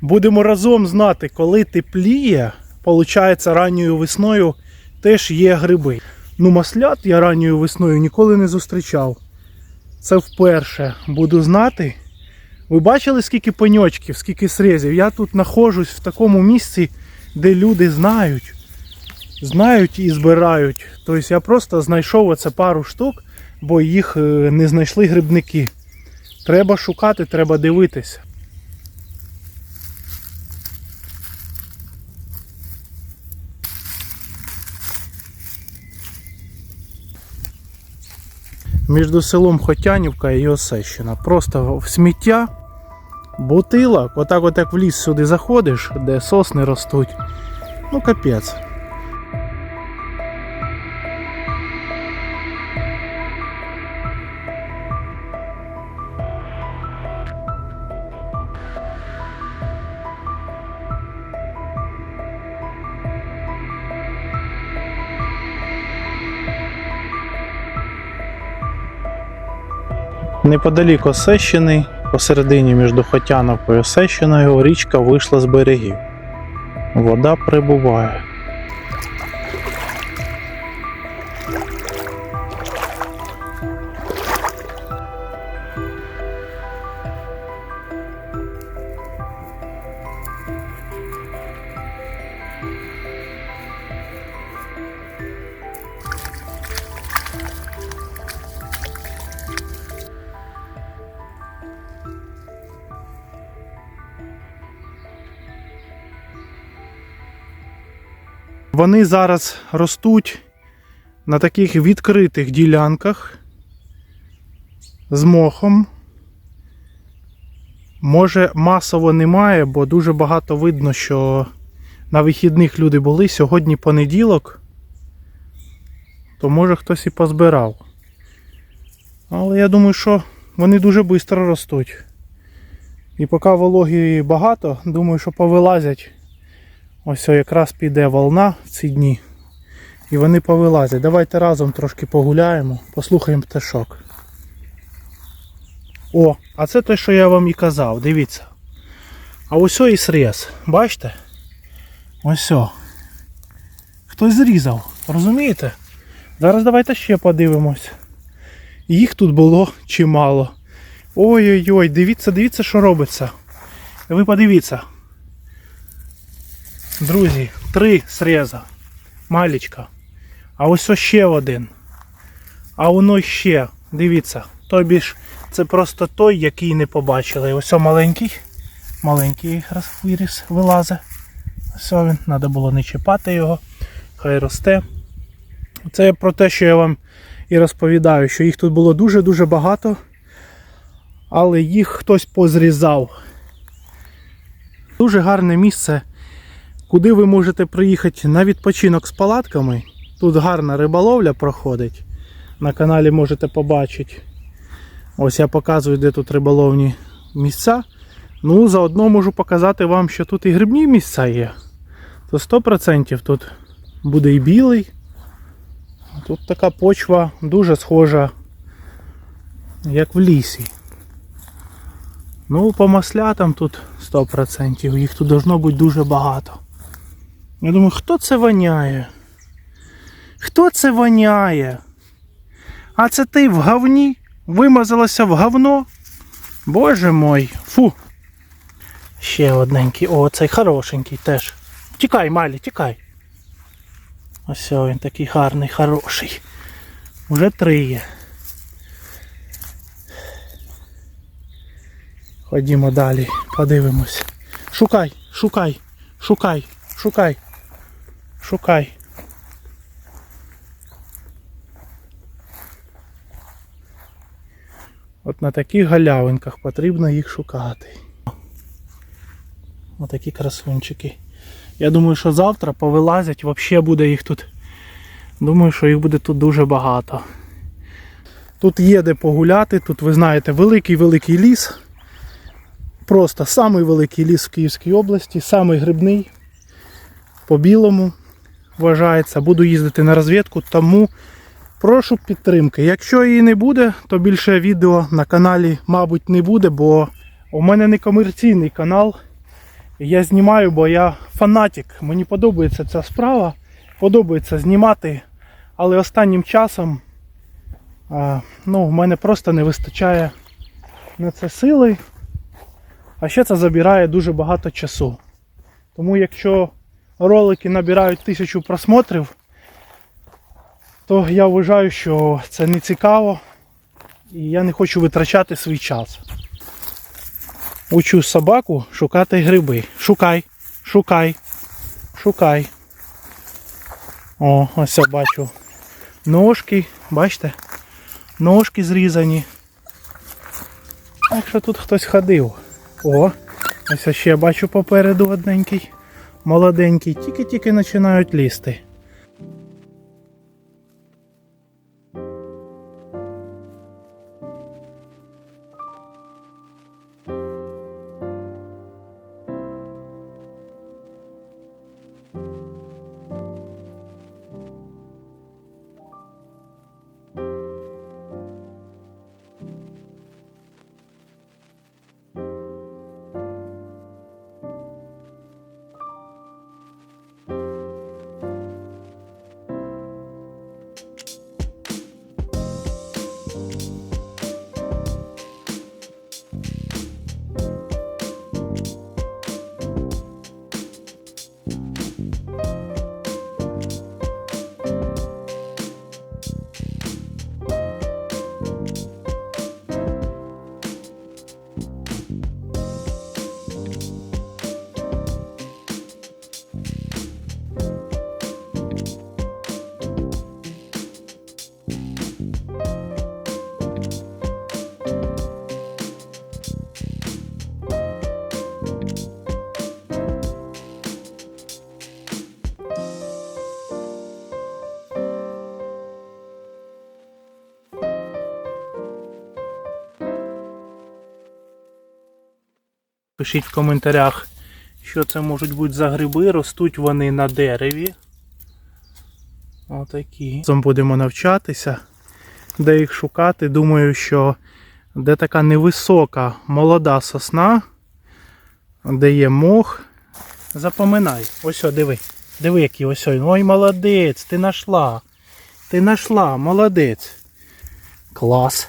Будемо разом знати, коли тепліє, виходить, ранньою весною теж є гриби. Ну, маслят я ранньою весною ніколи не зустрічав. Це вперше буду знати. Ви бачили, скільки пеньочків, скільки срезів? Я тут знаходжусь в такому місці, де люди знають, знають і збирають. Тобто я просто знайшов оце пару штук, бо їх е, не знайшли грибники. Треба шукати, треба дивитися. Між селом Хотянівка і Осещина. Просто в сміття, бутилок, отак от як в ліс сюди заходиш, де сосни ростуть. Ну капець. Неподалік Осещини, посередині між Хотяновкою і Осещиною, річка вийшла з берегів. Вода прибуває. Вони зараз ростуть на таких відкритих ділянках з мохом. Може, масово немає, бо дуже багато видно, що на вихідних люди були. Сьогодні понеділок, то може хтось і позбирав. Але я думаю, що вони дуже швидко ростуть. І поки вологі багато, думаю, що повилазять. Ось якраз піде волна в ці дні. І вони повилазять. Давайте разом трошки погуляємо, послухаємо пташок. О, а це те, що я вам і казав, дивіться. А ось і срез. Бачите? Ось. Хтось зрізав, розумієте? Зараз давайте ще подивимось. Їх тут було чимало. Ой-ой-ой, дивіться, дивіться, що робиться. Ви подивіться. Друзі, три среза. Малічка. А ось ще один. А воно ще. Дивіться. Тобі ж це просто той, який не побачили. Ось маленький. Маленький якраз виріс, вилазить. Ось він. Треба було не чіпати його. Хай росте. Це про те, що я вам і розповідаю, що їх тут було дуже-дуже багато. Але їх хтось позрізав. Дуже гарне місце куди ви можете приїхати на відпочинок з палатками. Тут гарна риболовля проходить. На каналі можете побачити. Ось я показую, де тут риболовні місця. Ну, заодно можу показати вам, що тут і грибні місця є. То 100% тут буде і білий. Тут така почва дуже схожа, як в лісі. Ну, по маслятам тут 100%. Їх тут должно бути дуже багато. Я думаю, хто це воняє? Хто це воняє? А це ти в говні? Вимазалася в говно? Боже мой, фу. Ще одненький. О, цей хорошенький теж. Тікай, Малі, тікай. Ось він такий гарний, хороший. Уже три є. Ходімо далі, подивимось. Шукай, шукай, шукай, шукай. Шукай. От на таких галявинках потрібно їх шукати. Отакі красунчики. Я думаю, що завтра повилазять, взагалі буде їх тут. Думаю, що їх буде тут дуже багато. Тут є де погуляти, тут ви знаєте великий-великий ліс. Просто самий великий ліс в Київській області, самий грибний по білому вважається. Буду їздити на розвідку, тому прошу підтримки. Якщо її не буде, то більше відео на каналі, мабуть, не буде, бо у мене не комерційний канал. Я знімаю, бо я фанатик. Мені подобається ця справа. Подобається знімати. Але останнім часом ну, в мене просто не вистачає на це сили. А ще це забирає дуже багато часу. Тому якщо ролики набирають тисячу просмотрів, то я вважаю, що це не цікаво. І я не хочу витрачати свій час. Учу собаку шукати гриби. Шукай, шукай, шукай. О, ось я бачу. Ножки, бачите? Ножки зрізані. Якщо тут хтось ходив. О, ось я ще бачу попереду одненький. Молоденький, тільки-тільки починають лізти. Пишіть в коментарях, що це можуть бути за гриби. Ростуть вони на дереві. Отакі. Разом будемо навчатися, де їх шукати. Думаю, що де така невисока молода сосна, де є мох. Запоминай. Ось о, диви. Диви, який ось. ой. Молодець, ти знайшла. Ти знайшла, молодець. Клас.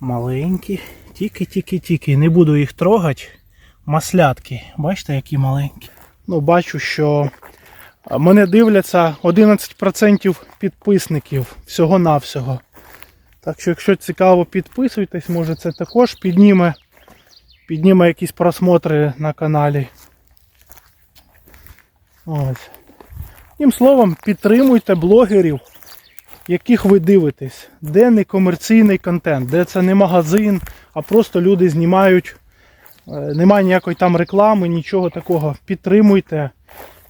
Маленькі. Тільки-тільки-тільки. Не буду їх трогати. Маслятки. Бачите, які маленькі. Ну, бачу, що мене дивляться 11% підписників всього-навсього. Так що, якщо цікаво, підписуйтесь, може це також підніме, підніме якісь просмотри на каналі. Ось. Тим словом, підтримуйте блогерів, яких ви дивитесь, де не комерційний контент, де це не магазин, а просто люди знімають. е, Немає ніякої там реклами, нічого такого. Підтримуйте.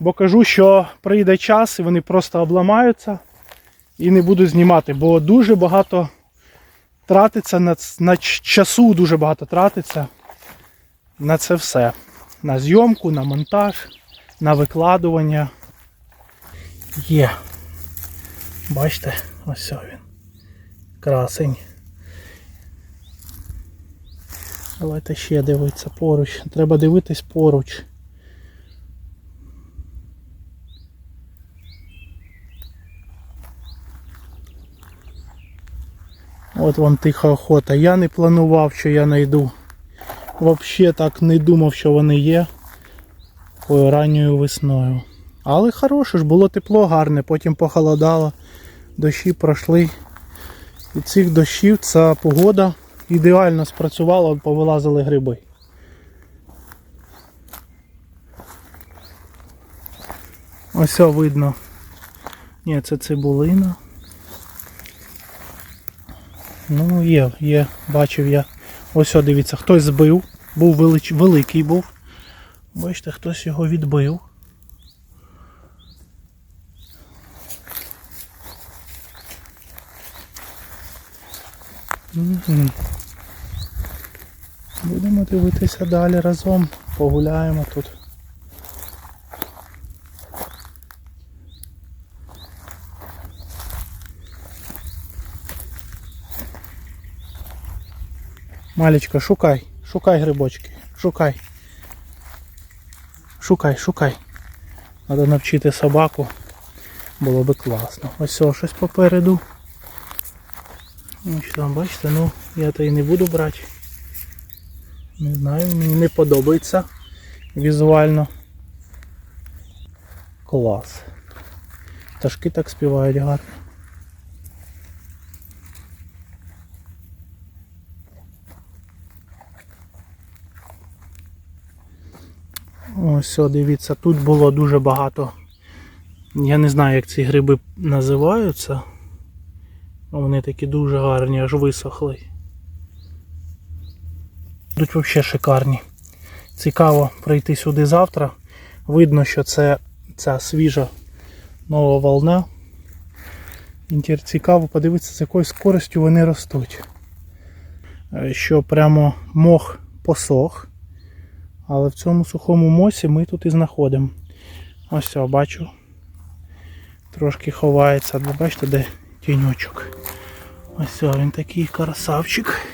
Бо кажу, що прийде час і вони просто обламаються і не будуть знімати, бо дуже багато тратиться на, на часу, дуже багато тратиться на це все. На зйомку, на монтаж, на викладування. Є. Бачите, ось він. Красень. Давайте ще дивитися поруч. Треба дивитись поруч. От вам тиха охота. Я не планував, що я знайду. Взагалі так не думав, що вони є такою ранньою весною. Але хороше ж, було тепло, гарне, потім похолодало, дощі пройшли. І цих дощів ця погода ідеально спрацювала, повилазили гриби. Ось видно. Ні, це цибулина. Ну, є, є, бачив я. Ось о, дивіться, хтось збив. Був велич... великий був. Бачите, хтось його відбив. Будемо дивитися далі разом. Погуляємо тут. Малечка, шукай, шукай грибочки, шукай. Шукай, шукай. Треба навчити собаку. Було би класно. Ось о, щось попереду. Ось там, бачите, ну я то і не буду брати. Не знаю, мені не подобається візуально. Клас. Пташки так співають гарно. Ось, дивіться, тут було дуже багато. Я не знаю, як ці гриби називаються. Вони такі дуже гарні, аж висохли. Тут взагалі шикарні. Цікаво прийти сюди завтра. Видно, що це ця свіжа нова волна. Цікаво подивитися, з якою скоростю вони ростуть. Е, Що прямо мох посох. Але в цьому сухому мосі ми тут і знаходимо. Ось цього бачу. Трошки ховається. Бачите, де тіньочок. Ось він такий красавчик.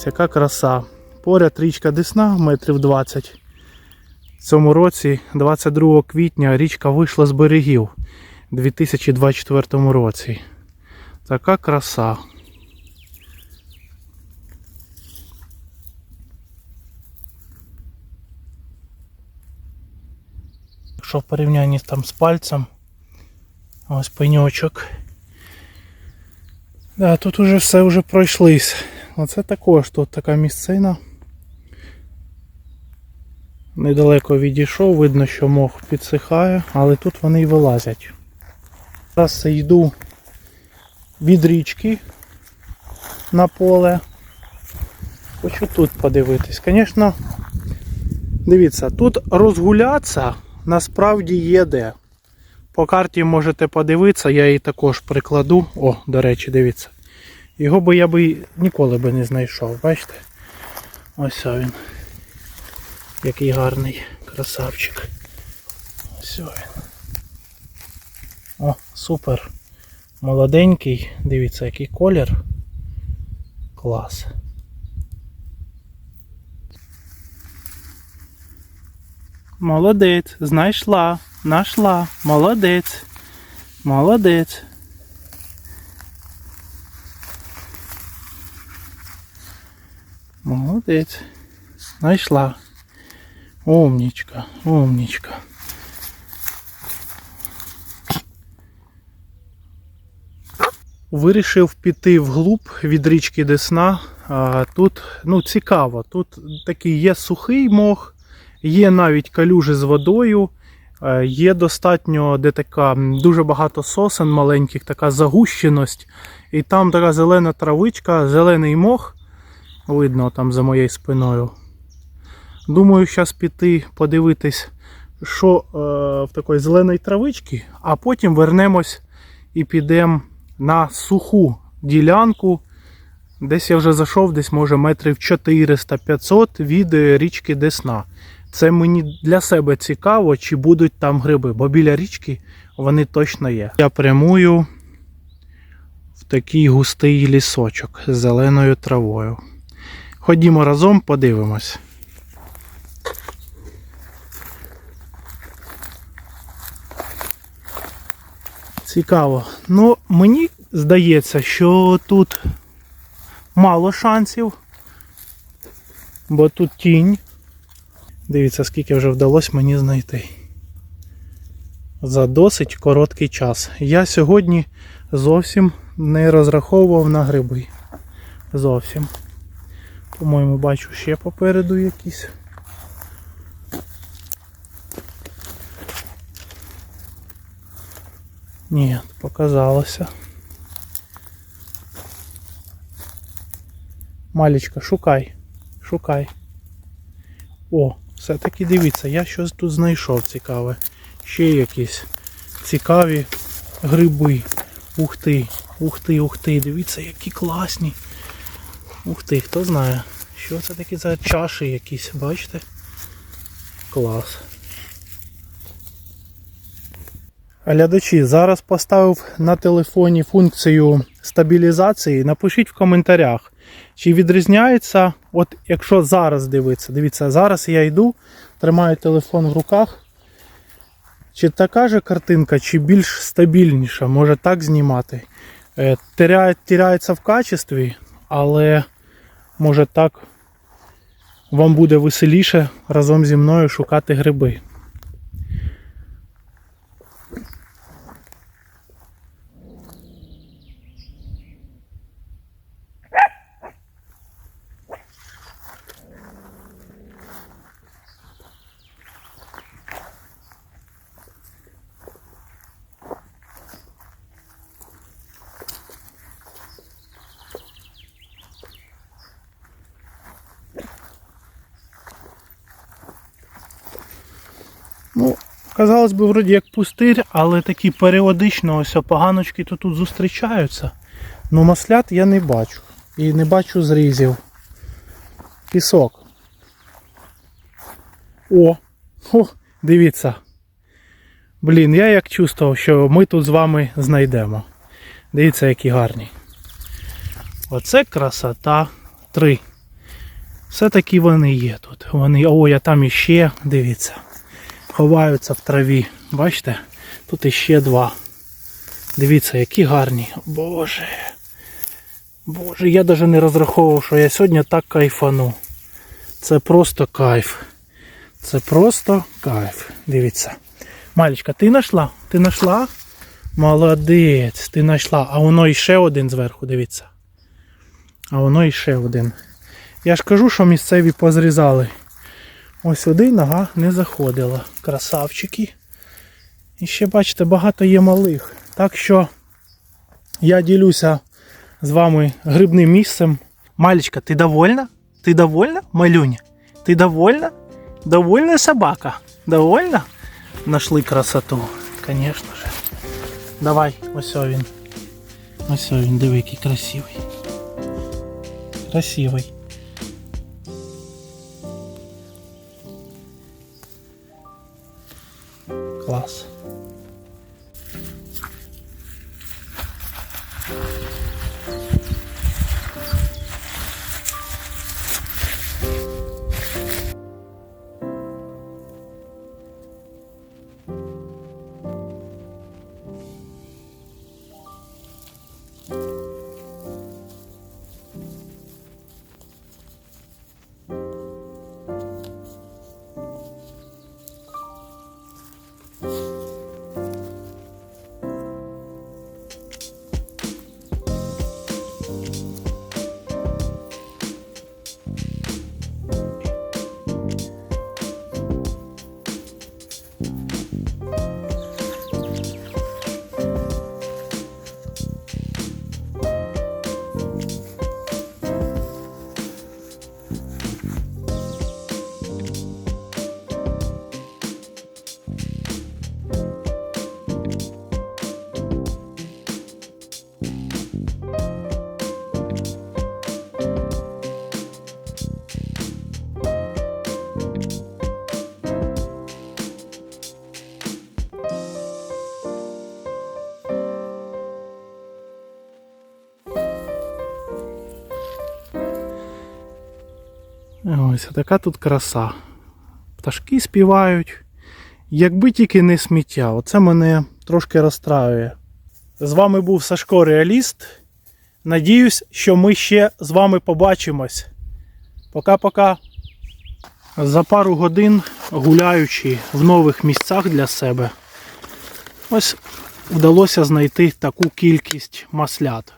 Ось яка краса. Поряд річка Десна, метрів 20. В цьому році, 22 квітня, річка вийшла з берегів у 2024 році. Така краса. Якщо в порівнянні там з пальцем, ось пеньочок. Да, тут уже все вже пройшлись. Оце також тут така місцина. Недалеко відійшов, видно, що мох підсихає, але тут вони й вилазять. Зараз йду від річки на поле. Хочу тут подивитись. Звісно, дивіться, тут розгулятися насправді є де. По карті можете подивитися, я її також прикладу. О, до речі, дивіться. Його би я би ніколи би не знайшов, бачите? Ось він. Який гарний красавчик. Ось він. О, супер. Молоденький. Дивіться, який колір. Клас. Молодець, знайшла, нашла, молодець, молодець. Молодець. Знайшла. Умнічка, умнічка. Вирішив піти вглуб від річки Десна. Тут ну, цікаво, тут такий є сухий мох, є навіть калюжі з водою, е, є достатньо де така дуже багато сосен маленьких, така загущеність. І там така зелена травичка, зелений мох. Видно там за моєю спиною. Думаю, зараз піти подивитись, що е, в такої зеленої травички, а потім вернемось і підемо на суху ділянку. Десь я вже зайшов, десь може метрів 400-500 від е, річки Десна. Це мені для себе цікаво, чи будуть там гриби, бо біля річки вони точно є. Я прямую в такий густий лісочок з зеленою травою. Ходімо разом, подивимось. Цікаво. Ну, мені здається, що тут мало шансів, бо тут тінь. Дивіться, скільки вже вдалося мені знайти. За досить короткий час. Я сьогодні зовсім не розраховував на гриби. Зовсім. По-моєму, бачу ще попереду якісь. Ні, показалося. Малічка, шукай, шукай. О, все-таки дивіться, я щось тут знайшов цікаве. Ще якісь цікаві гриби. Ух ти, ух ти, ух ти, дивіться, які класні. Ух ти, хто знає, що це такі за чаші якісь, бачите? Клас. Глядачі, зараз поставив на телефоні функцію стабілізації. Напишіть в коментарях, чи відрізняється, от якщо зараз дивитися, дивіться, зараз я йду, тримаю телефон в руках. Чи така же картинка, чи більш стабільніша, може так знімати. Е, теряє- Теряється в качестві, але може так вам буде веселіше разом зі мною шукати гриби. Казалось би, вроді як пустир, але такі періодично ось поганочки то тут зустрічаються. Ну маслят я не бачу. І не бачу зрізів. Пісок. О! О, дивіться. Блін, я як чувствував, що ми тут з вами знайдемо. Дивіться, які гарні. Оце красота 3. Все-таки вони є тут. Вони. О, я там іще, дивіться ховаються в траві. Бачите? Тут іще два. Дивіться, які гарні. Боже. Боже, я навіть не розраховував, що я сьогодні так кайфану. Це просто кайф. Це просто кайф. Дивіться. Малечка, ти знайшла? Ти знайшла? Молодець, ти знайшла. А воно іще один зверху, дивіться. А воно іще один. Я ж кажу, що місцеві позрізали. Ось сюди нога не заходила. Красавчики. І ще, бачите, багато є малих. Так що я ділюся з вами грибним місцем. Малечка, ти довольна? Ти довольна, малюня? Ти довольна? Довольна собака? Довольна? Нашли красоту, звісно же. Давай, ось він. Ось він, диви, який красивий. Красивий. Клас. Ось така тут краса. Пташки співають. Якби тільки не сміття, оце мене трошки розстраює. З вами був Сашко Реаліст. Надіюсь, що ми ще з вами побачимось. Пока-пока. За пару годин гуляючи в нових місцях для себе, ось вдалося знайти таку кількість маслят.